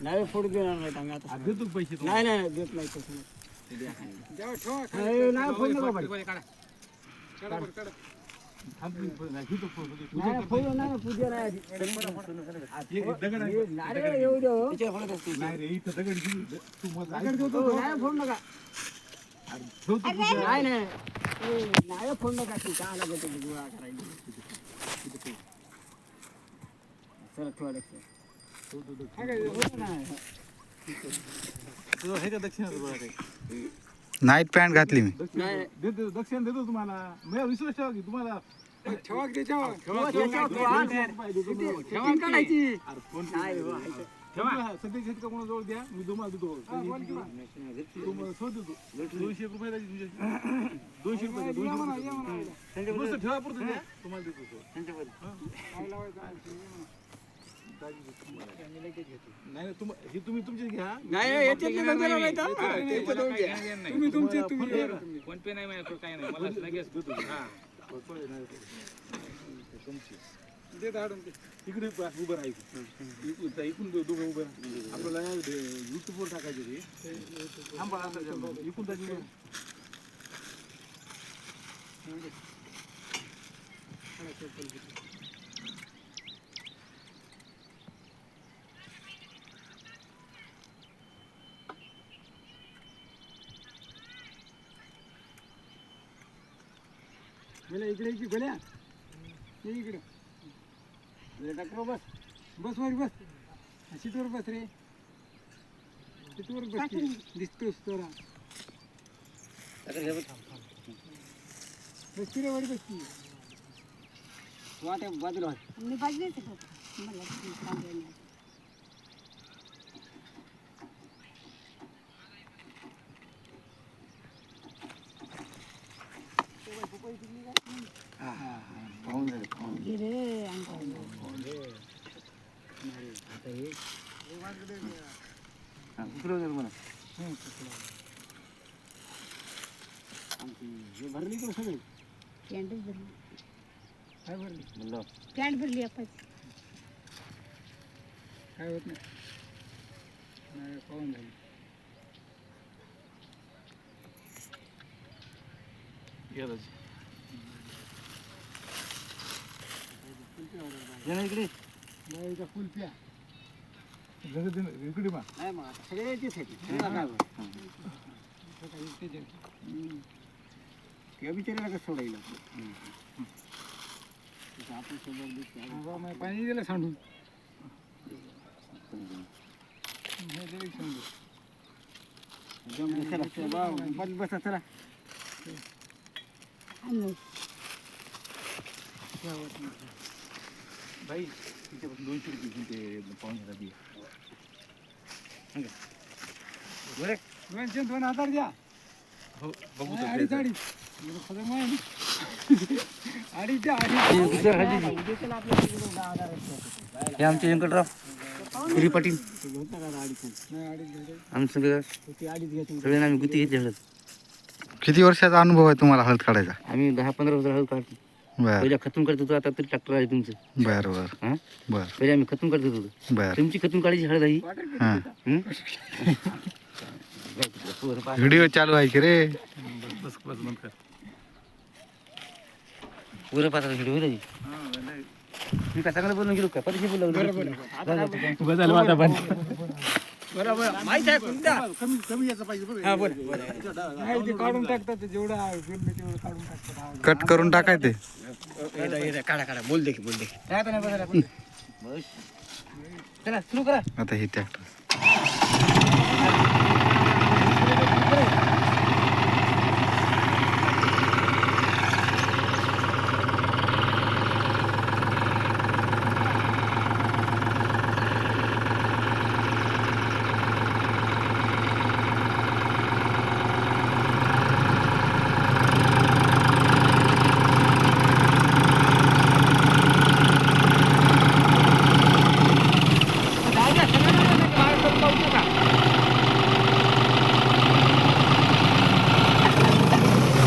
नाही फोडू देणार नाही आम्ही आता. देतो पैसे नाही नाही देत नाही तसं नाही. नाही, नाही फोडू नका बाई. नाही फोडू नाही पूजा नाही आधी. हे नारळ येऊ दे हो. नाही रे इथं दगड घेऊन तू मग हो, नाही फोडू नका. नाही नाही. ए, नाही फोडू नका. तू लागत गोळा करायला? चला ठेवा लक्ष. नाईट पॅन्ट घातली मी दक्षिण देतो तुम्हाला मी विश्वास ठेवा की तुम्हाला ठेवा, त्याच्यावर ठेवा, हा. किती काढायची अरे फोन नाही हो, आहे. सध्या शेतका कोणा जवळ द्या मी तुम्हाला देतो दोनशे रुपये दोनशे रुपये दोनशे ठेवा पुरतं तुम्हाला देतो. नाही नाही, तुम- हे तुम्ही तुमचे घ्या नाही याच्यातले नाही तर. हा. तुम्ही तुमचे तुम्ही फोन पे नाही माझ्याकडे काही नाही मला लगेच हा इकडे पा- उभं राहायचं इकडून जा, इकडून दो- दोघं उभं राहा. आपल्याला युट्यूबवर टाकायचे ते थांबा आता जरा. इकडून जा, इकडून. गेल्या इकडे इकडे गेल्या ये इकडे ये डॉक्टर बस बस वर बस सीटवर बस रे सीटवर बस की. दिसतोस तोरा बस की रे वर बस की वाट्या बाजूला वाट. मी बाजूलाच आहे फक्त. मला काम नाही. घे रे, अंगावर. आमची हे भरली का सगळी पॅन्टच भरली काय भरली पॅन्ट भरली आपण काय होत नाही नाही पाहून झाली या दाजी. बाईचा फुल प्या जगत दिन- इकडे बा. नाही मग आता सगळे येतेच आहेत? सगळे आहेत. हम्म. त्या कसं सोडायला आपण सोबत. पाणी दिलं सांडून हे दिलं सांडून. जमलं, चला, चला, बा, बस- बसा, चला. बाई तिच्यापासून दोनशे रुपये घेऊन ते पाहुण्याला दे. दोनशे दोन हजार द्या. हो बघू तर अडीच द्यायचं. अडीच. द्या, अडीच. हे आमचे व्यंकटराव गिरी पाटील. नाही अडीच. आम्ही सगळं ते अडीच घ्यायचे सगळ्यांना आम्ही गुती घेतली हळद. किती वर्षाचा अनुभव आहे तुम्हाला हळद काढायचा? आम्ही दहा पंधरा वर्ष हळद काढतो. बर. पहिला खतून करत होतो आता तरी ट्रॅक्टर आहे तुमचं. बर बर. हा? बर. पहिले आम्ही खतून करत होतो. बर. तुमची खतून काढायची हळद आहे ही. हां. हं? पोरं पहा. व्हिडिओ चालू आहे की रे? बस बस बस बंद कर पोरं पाहतात व्हिडिओ होईल मी काय चांगलं बोलून गेलो का? परीक्षा बोललो बरोबर माहीत आहे कोणता कमी कमी याचा पाहिजे बरं. हा बोल. नाही ते काढून टाकतात जेवढं बिल तेवढं काढून टाकतात. कट करून टाकाय ते. काढा काढा. बोल दे की, बोल दे की. काय आता नाही बसायला आपण. बस. चला सुरू करा. आता हे ट्रॅक्टर जाऊ द्या, सगळ्यांना बाहेर करून पाहू का राहिले हो. या पण तुम्ही येतो रे. ते जरा पाठीमागं रुंदी केलं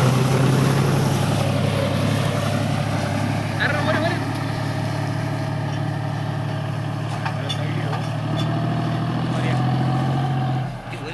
तर जमेल का? हां, ते रुंदी करून ते. किती पडतं त्याच्यात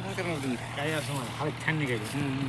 काय करणार तुम्ही काही असं मला छान निघायचं हम्म, हम्म.